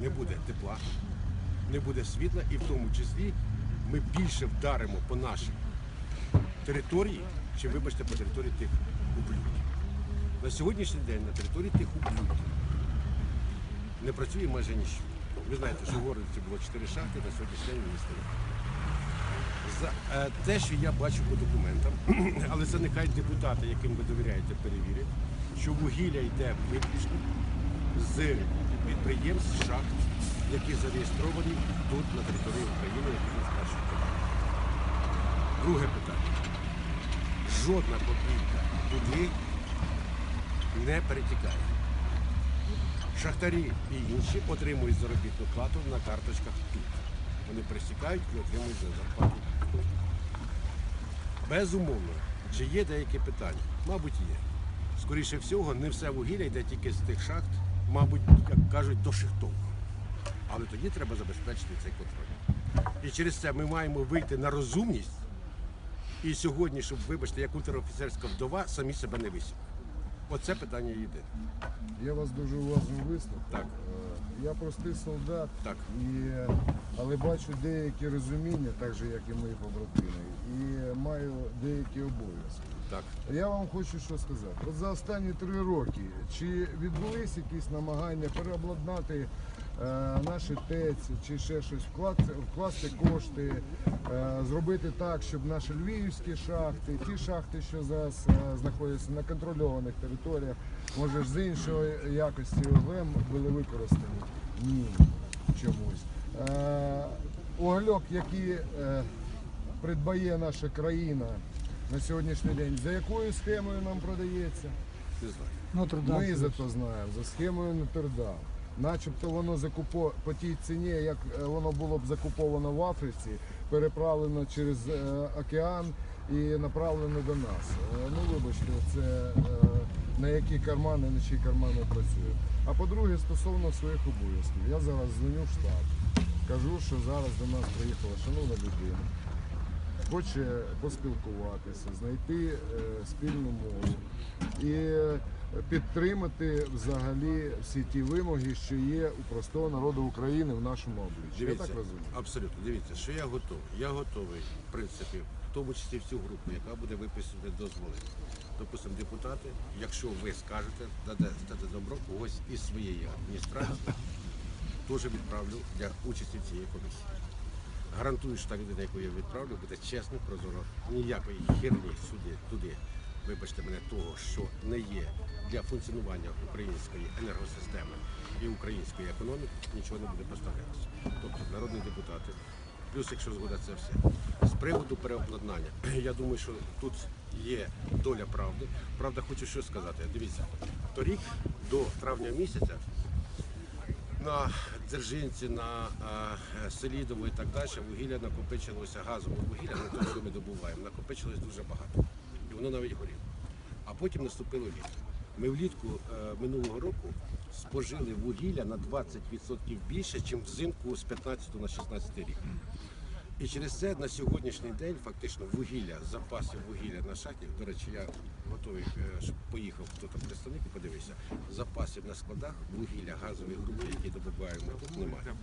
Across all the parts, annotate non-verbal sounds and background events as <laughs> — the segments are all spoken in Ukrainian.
не буде тепла, не буде світла, і в тому числі ми більше вдаримо по нашій території, чи вибачте, по території тих ублюдків. На сьогоднішній день на території тих ублюдків не працює майже ніщо. Ви знаєте, що в Горлівці було 4 шахти, на сьогоднішній день вони стоять. За е, те, що я бачу по документам, <clears throat> але це нехай депутати, яким ви довіряєте, перевірять, що вугілля йде виключно з підприємств шахт, які зареєстровані тут, на території України, які сплачують податки. Друге питання. Жодна копійка туди не перетікає. Шахтарі і інші отримують заробітну плату на карточках тут. Вони присікають і отримують за зарплату. Безумовно, чи є деякі питання? Мабуть, є. Скоріше всього, не все вугілля йде тільки з тих шахт, мабуть, як кажуть, до шахтового. Але тоді треба забезпечити цей контроль. І через це ми маємо вийти на розумність і сьогодні, щоб, вибачте, як унтерофіцерська вдова, самі себе не висів. Оце питання йде. Я вас дуже уважно вислухав. Так. Е, Я простий солдат, Так. і, але бачу деякі розуміння, так же як і мої побратими, і маю деякі обов'язки. Так. Я вам хочу що сказати. От за останні три роки чи відбулись якісь намагання переобладнати е, наші ТЕЦ чи ще щось, вкласти, вкласти кошти, е, зробити так, щоб наші львівські шахти, ті шахти, що зараз е, знаходяться на контрольованих територіях, може з іншої якості ОГЛЕМ були використані? Ні, чомусь. Е, угольок, який е, придбає наша країна на сьогоднішній день, за якою схемою нам продається? Не знаю. Нотр-Дам. Ми зато знаємо, за схемою Нотр-Дам. Начебто воно закупо по тій ціні, як е, воно було б закуповано в Африці, переправлено через е, океан і направлено до нас. Е, ну вибачте, це е, на які кармани, на чиї кармани працює. А по-друге, стосовно своїх обов'язків, я зараз дзвоню в штаб, кажу, що зараз до нас приїхала шановна людина хоче поспілкуватися, знайти е, спільну мову і е, підтримати взагалі всі ті вимоги, що є у простого народу України в нашому обличчі. Я так розумію. абсолютно. Дивіться, що я готовий. Я готовий, в принципі, в тому числі в цю групу, яка буде виписувати дозволи. Допустимо, депутати, якщо ви скажете, дадете добро когось із своєї адміністрації, <laughs> теж відправлю для участі в цієї комісії. Гарантую, що та людина, яку я відправлю, буде чесно, прозоро. Ніякої херні сюди, туди, вибачте мене, того, що не є для функціонування української енергосистеми і української економіки, нічого не буде поставлятися. Тобто народні депутати, плюс якщо згода це все. З приводу переобладнання, <clears throat> я думаю, що тут є доля правди. Правда, хочу що сказати. Дивіться, торік до травня місяця на Дзержинці, на Селідову і так далі вугілля накопичилося, газове вугілля, на тому що ми добуваємо, накопичилось дуже багато. І воно навіть горіло. А потім наступило літо. Ми влітку е, минулого року спожили вугілля на 20% більше, ніж взимку з 15 на 16 рік. І через це на сьогоднішній день фактично вугілля, запаси вугілля на шахті, до речі, я готовий, е, щоб поїхав хто там представник і подивився. Запасів на складах вугілля, газові групи, які добуваємо тут, немає.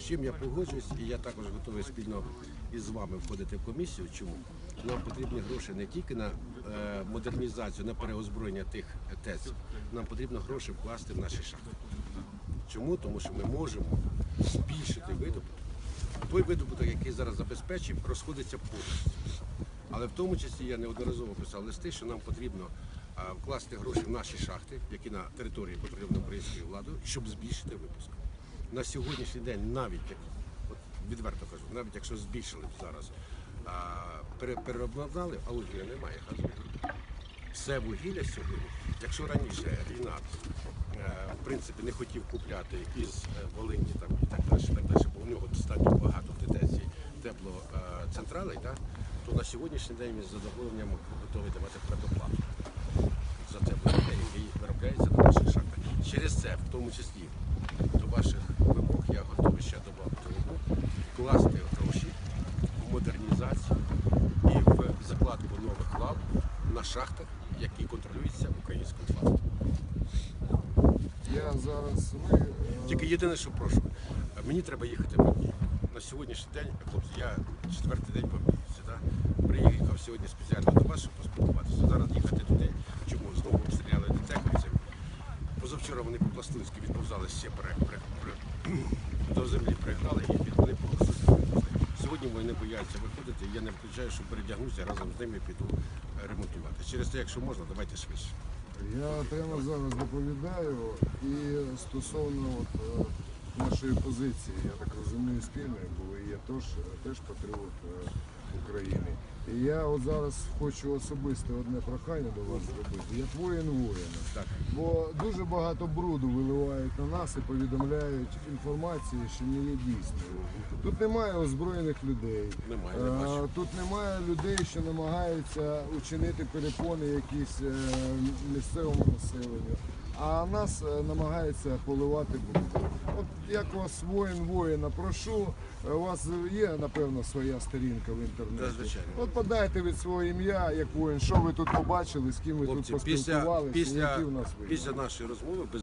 З чим я погоджуюсь, і я також готовий спільно із вами входити в комісію. Чому? Нам потрібні гроші не тільки на е, модернізацію, на переозброєння тих ТЕЦ, нам потрібно гроші вкласти в наші шахти. Чому? Тому що ми можемо збільшити видобуток. Той видобуток, який зараз забезпечуємо, розходиться повністю. Але в тому числі я неодноразово писав листи, що нам потрібно вкласти гроші в наші шахти, які на території контрольованої українською владою, щоб збільшити випуск. На сьогоднішній день, навіть от відверто кажу, навіть якщо збільшили б зараз, переобладнали, а вугілля немає груп. Все вугілля сьогодні, якщо раніше е, в принципі не хотів купляти із е, Волині там, і так далі, так далі, бо у нього достатньо багато в ТТЕЦі теплоцентралей, да, то на сьогоднішній день він з задоволенням готовий давати предоплату за теплоенергію, який виробляється на наших шахтах. Через це, в тому числі, до ваших вимог я готовий ще додати одну, вкласти гроші в модернізацію і в закладку нових лав на шахтах, які контролюються українським фактом. Я зараз ми е, Тільки єдине, що прошу, мені треба їхати в Авдіївку. На сьогоднішній день, хлопці, я четвертий день Авдіївці. Да? Приїхав сьогодні спеціально до вас, щоб поспілкуватися. Зараз їхати туди. Чому знову обстріляли дитеківців? Позавчора вони по-пластунськи відповзали ще <clears throat> до землі пригнали і відвели по Сьогодні вони бояться виходити. Я не включаю, що передягнуся разом з ними піду е, ремонтувати. Через те, якщо можна, давайте швидше. Я прямо зараз доповідаю і стосовно от, е, нашої позиції, я так розумію, спільної, бо є теж, теж патріот е, України. І я от зараз хочу особисте одне прохання до вас зробити, як воїн воїна. Так. Бо дуже багато бруду виливають на нас і повідомляють інформацію, що не є дійсною. Тут немає озброєних людей. Немає, не Е, бачу. Тут немає людей, що намагаються учинити перепони якісь е, місцевому населенню. А нас е, намагаються поливати будуть. От як вас воїн воїна прошу, е, у вас є напевно своя сторінка в інтернеті. Звичайно. От подайте від свого ім'я, як воїн, що ви тут побачили, з ким ви Хлопці, тут після, поспілкувалися, після, які в нас вийшли. після нашої розмови без